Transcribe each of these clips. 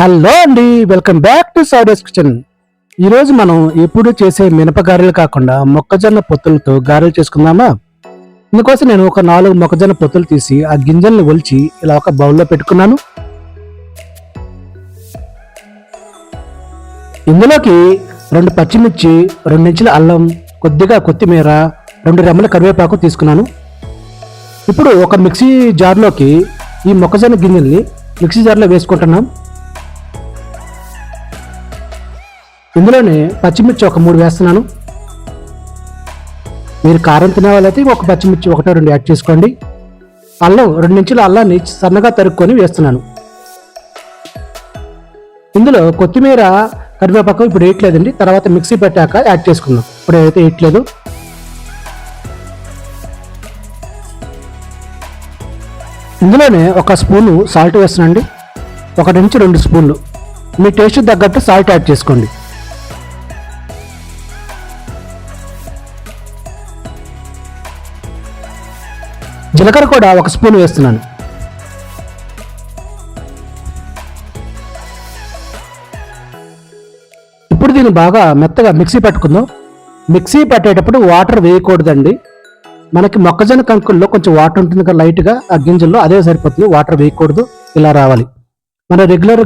Hello అండి welcome back to సౌడేస్ kitchen. ఈరోజు మనం ఎప్పుడు చేసే మినప గారెలు కాకుండా మొక్కజొన్న పొత్తులతో గారెలు చేసుకుందామా? ఇందుకోసం నేను ఒక నాలుగు మొక్కజొన్న పొత్తులు తీసి ఆ గింజల్ని ఒలిచి ఇలా ఒక బౌల్లో పెట్టుకున్నాను. ఇందులోకి రెండు పచ్చిమిర్చి రెండు ఇంచుల అల్లం కొద్దిగా కొత్తిమీర రెండు రెమ్మల కరివేపాకు తీసుకున్నాను. ఇప్పుడు ఒక మిక్సీ జార్లోకి ఈ మొక్కజొన్న గింజల్ని మిక్సీ జార్లో వేసుకుంటున్నాం. ఇందులోనే పచ్చిమిర్చి ఒక మూడు వేస్తున్నాను. మీరు కారం తినే వాళ్ళైతే ఒక పచ్చిమిర్చి ఒకటో రెండు యాడ్ చేసుకోండి. అల్లం రెండు ఇంచుల అల్లాన్ని సన్నగా తరుక్కొని వేస్తున్నాను. ఇందులో కొత్తిమీర కరివేపాకు ఇప్పుడు వేయట్లేదండి. తర్వాత మిక్సీ పెట్టాక యాడ్ చేసుకుందాం. ఇప్పుడు అయితే వేయట్లేదు. ఇందులోనే ఒక స్పూను సాల్ట్ వేస్తున్నాండి ఒకటి నుంచి రెండు స్పూన్లు. మీ టేస్ట్ తగ్గట్టు సాల్ట్ యాడ్ చేసుకోండి. జీలకర్ర కూడా ఒక స్పూన్ వేస్తున్నాను. ఇప్పుడు దీన్ని బాగా మెత్తగా మిక్సీ పట్టుకుందాం. మిక్సీ పట్టేటప్పుడు వాటర్ వేయకూడదండి. మనకి మొక్కజొన్న కంకుల్లో కొంచెం వాటర్ ఉంటుంది కదా లైట్గా ఆ గింజల్లో అదే సరిపోతుంది. వాటర్ వేయకూడదు ఇలా రావాలి. మన రెగ్యులర్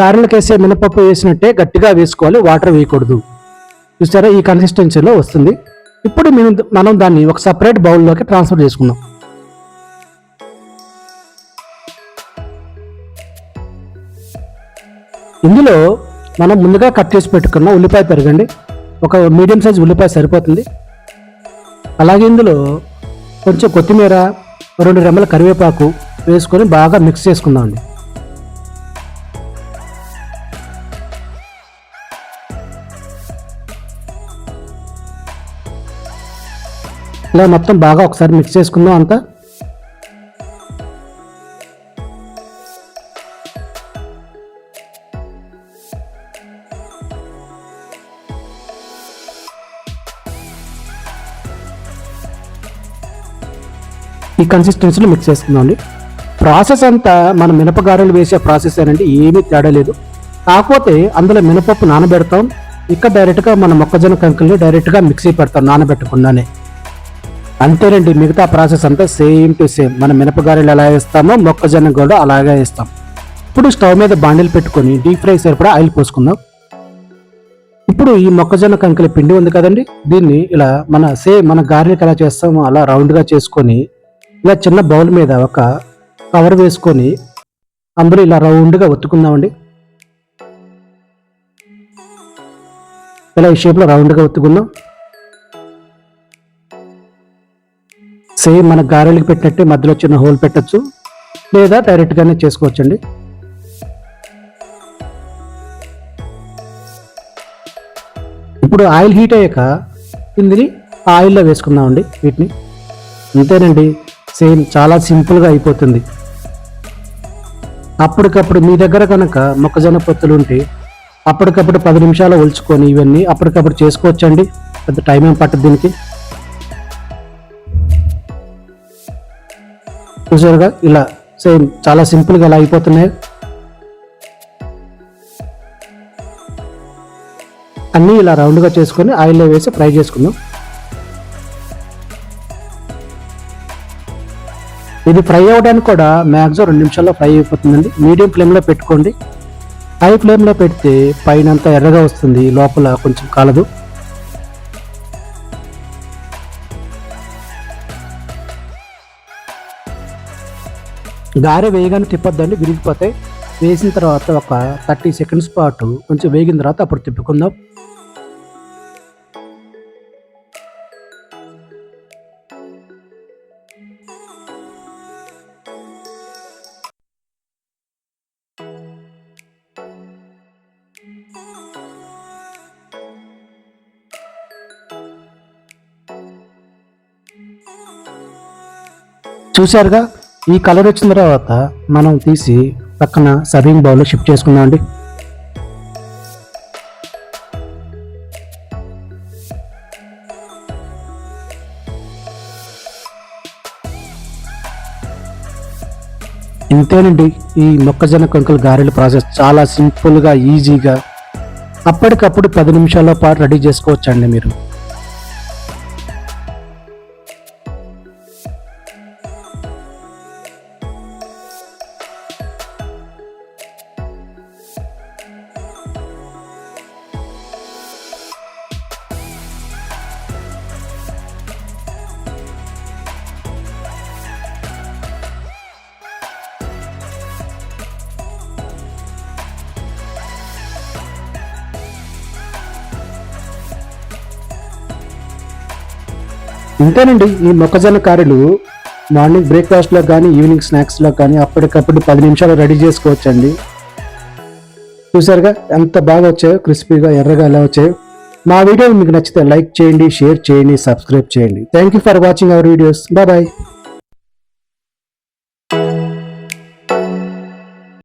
గారెలకు వేసే మినపప్పు వేసినట్టే గట్టిగా వేసుకోవాలి వాటర్ వేయకూడదు. చూసారా ఈ కన్సిస్టెన్సీలో వస్తుంది. ఇప్పుడు మనం మనం దాన్ని ఒక సపరేట్ బౌల్లోకి ట్రాన్స్ఫర్ చేసుకుందాం. ఇందులో మనం ముందుగా కట్ చేసి పెట్టుకున్న ఉల్లిపాయ పెరగండి. ఒక మీడియం సైజ్ ఉల్లిపాయ సరిపోతుంది. అలాగే ఇందులో కొంచెం కొత్తిమీర రెండు రెమ్మల కరివేపాకు వేసుకొని బాగా మిక్స్ చేసుకుందామండి ఇలా మొత్తం బాగా ఒకసారి మిక్స్ చేసుకుందాం అంతా. ఈ కన్సిస్టెన్సీలో మిక్స్ చేసుకుందామండి ప్రాసెస్ అంతా మన మినపగారెలు వేసే ప్రాసెస్ ఏనండి ఏమీ తేడా లేదు. కాకపోతే అందులో మినపప్పు నానబెడతాం. ఇక్కడ డైరెక్ట్గా మన మొక్కజొన్న కంకుల్ని డైరెక్ట్గా మిక్సీ పెడతాం నానబెట్టకుండానే. అంతేనండి మిగతా ప్రాసెస్ అంతా సేమ్ టు సేమ్ మన మినపగారెలు ఎలా వేస్తామో మొక్కజొన్న కూడా అలాగే వేస్తాం. ఇప్పుడు స్టవ్ మీద బాండిల్ పెట్టుకొని డీప్ ఫ్రై సరిపడా ఆయిల్ పోసుకుందాం. ఇప్పుడు ఈ మొక్కజొన్న కంకుల పిండి ఉంది కదండి దీన్ని ఇలా మన సేమ్ మన గారెలకు ఎలా చేస్తామో అలా రౌండ్గా చేసుకొని ఇలా చిన్న బౌల్ మీద ఒక కవర్ వేసుకొని అందరూ ఇలా రౌండ్గా ఒత్తుకుందామండి. ఇలా ఈ షేప్లో రౌండ్గా ఒత్తుకుందాం. సేమ్ మన గారెలకు పెట్టినట్టే మధ్యలో చిన్న హోల్ పెట్టచ్చు. లేదా డైరెక్ట్గానే చేసుకోవచ్చండి. ఇప్పుడు ఆయిల్ హీట్ అయ్యాక ఇందిని ఆయిల్లో వేసుకుందామండి వీటిని. అంతేనండి. సేమ్ చాలా సింపుల్గా అయిపోతుంది. అప్పటికప్పుడు మీ దగ్గర కనుక మొక్కజొన్న పొత్తులు ఉంటే అప్పటికప్పుడు పది నిమిషాలు ఒలుచుకొని ఇవన్నీ అప్పటికప్పుడు చేసుకోవచ్చండి? పెద్ద టైం ఏం పట్టదు దీనికి. చూసారుగా? ఇలా సేమ్ చాలా సింపుల్గా ఇలా అయిపోతున్నాయి. అన్నీ ఇలా రౌండ్గా చేసుకొని ఆయిల్లో వేసి ఫ్రై చేసుకుందాం. ఇది ఫ్రై అవ్వడానికి కూడా మ్యాక్సిమం రెండు నిమిషాల్లో ఫ్రై అయిపోతుందండి. మీడియం ఫ్లేమ్లో పెట్టుకోండి. హై ఫ్లేమ్లో పెడితే పైన అంతా ఎర్రగా వస్తుంది. లోపల కొంచెం కాలదు. గారె వేయగానే తిప్పొద్దండి. విరిగిపోతాయి వేసిన తర్వాత ఒక థర్టీ సెకండ్స్ పాటు కొంచెం వేగిన తర్వాత అప్పుడు తిప్పుకుందాం. చూశారుగా? ఈ కలర్ వచ్చిన తర్వాత మనం తీసి పక్కన సర్వింగ్ బౌల్లో షిఫ్ట్ చేసుకుందాం అండి. ఇంతేనండి ఈ మొక్కజొన్న కంకుల గారెల ప్రాసెస్ చాలా సింపుల్గా ఈజీగా అప్పటికప్పుడు పది నిమిషాల పాటు రెడీ చేసుకోవచ్చండి మీరు. ఇంతేనండి ఈ మొక్కజొన్న కారెలు మార్నింగ్ బ్రేక్ఫాస్ట్లో కానీ ఈవినింగ్ స్నాక్స్లో కానీ అప్పటికప్పుడు పది నిమిషాలు రెడీ చేసుకోవచ్చండి. చూసారుగా ఎంత బాగా వచ్చాయో క్రిస్పీగా ఎర్రగా ఎలా వచ్చాయో. మా వీడియో మీకు నచ్చితే లైక్ చేయండి షేర్ చేయండి సబ్స్క్రైబ్ చేయండి. Thank you for watching our videos bye